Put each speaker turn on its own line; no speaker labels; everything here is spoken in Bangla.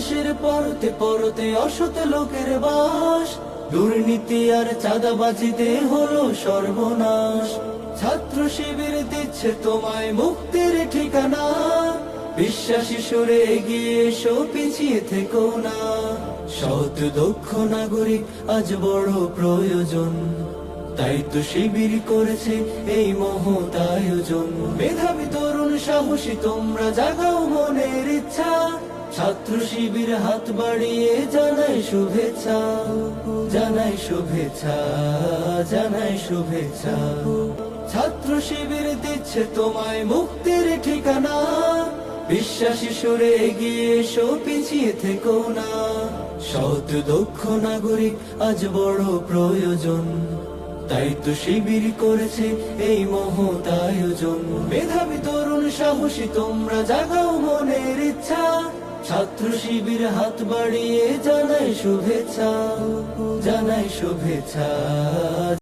দেশের পরতে পরতে অসত লোকের বাস। দুর্নীতি আর চাঁদাবাজিতে হলো সর্বনাশ। ছাত্র শিবির দিচ্ছে তোমায় মুক্তির ঠিকানা। বিশ্বাসী এগিয়ে এসো, পিছিয়ে থেকো না। দক্ষ নাগরিক আজ বড় প্রয়োজন। তাই তো শিবির করেছে এই মহৎ আয়োজন। মেধাবী তরুণ সাহসী, তোমরা জাগাও মনের ইচ্ছা। ছাত্র শিবির হাত বাড়িয়ে জানাই শুভেচ্ছা জানাই শুভেচ্ছা জানাই শুভেচ্ছা। ছাত্র শিবির দিচ্ছে তোমায় মুক্তির ঠিকানা, বিশ্বাসী সুরে এগিয়ে এসো, পিছিয়ে থেকো না। সৎ, দক্ষ নাগরিক আজ বড় প্রয়োজন, তাই তো শিবির করেছে এই মহৎ আয়োজন। মেধাবী তরুণ সাহসী, তোমরা জাগাও মনের ছাত্র শিবির হাত বাড়িয়ে জানাই শুভেচ্ছা জানাই শুভেচ্ছা।